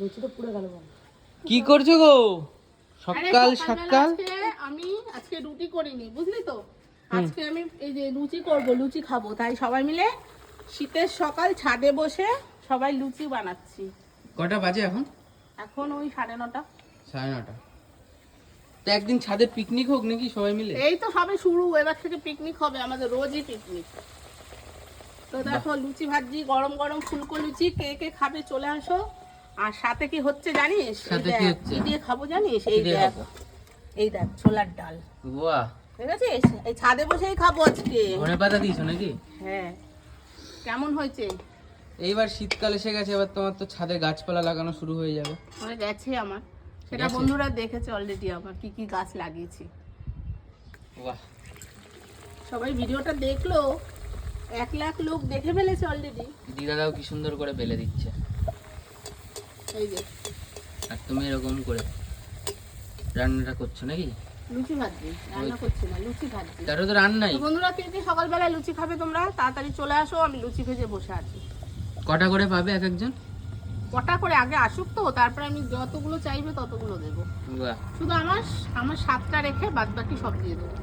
লুচি তো পুড়ে গেল কি করছ গো? সকাল সকাল। আমি আজকে রুটি করিনি বুঝলি তো? আজকে আমি এই যে লুচি করব লুচি খাব। তাই সবাই মিলে শীতের সকাল ছাদে বসে সবাই লুচি বানাচ্ছি। কটা বাজে এখন? এখন ওই সাড়ে নটা। সাড়ে নটা। তো একদিন ছাদে পিকনিক হোক নাকি সবাই মিলে? এই তো সবে শুরু এবার থেকে পিকনিক হবে আমাদের রোজই পিকনিক তো দেখো লুচি ভাজি গরম গরম ফুলকো লুচি কে কে খাবে চলে আসো। আর সাথে কি হচ্ছে জানিস? সাথে কি হচ্ছে? দিয়ে খাব জানিস? এই দেখ এই দেখ ছোলার ডাল। বাহ। ঠিক আছে? এই ছাদে বসেই খাব আজকে। ধনে পাতা দিয়েছ নাকি? হ্যাঁ। কেমন হয়েছে? এইবার শীতকাল এসে গেছে এবার তোমার তো ছাদে গাছপালা লাগানো শুরু হয়ে যাবে। হয়ে গেছে আমার। সেটা বন্ধুরা দেখেছে অলরেডি আমার কি কি গাছ লাগিয়েছি। বাহ। সবাই ভিডিওটা দেখল? এক লাখ লোক দেখে ফেলেছে অলরেডি দিদাদাও কি সুন্দর করে বেলে দিচ্ছে। এই যে। আর তুমি এরকম করে রান্নাটা করছ নাকি? লুচি ভাজছি রান্না করছি না লুচি ভাজছি। তারও তো রান্নাই বন্ধুরা কে কে সকালবেলা লুচি খাবে তোমরা? তাড়াতাড়ি চলে আসো আমি লুচি ভেজে বসে আছি। কটা করে পাবে এক একজন? কটা করে আগে আসুক তো তারপরে আমি যতগুলো চাইবে ততগুলো দেবো। শুধু আমার আমার সাতটা রেখে বাদ বাকি সব দিয়ে দেবো।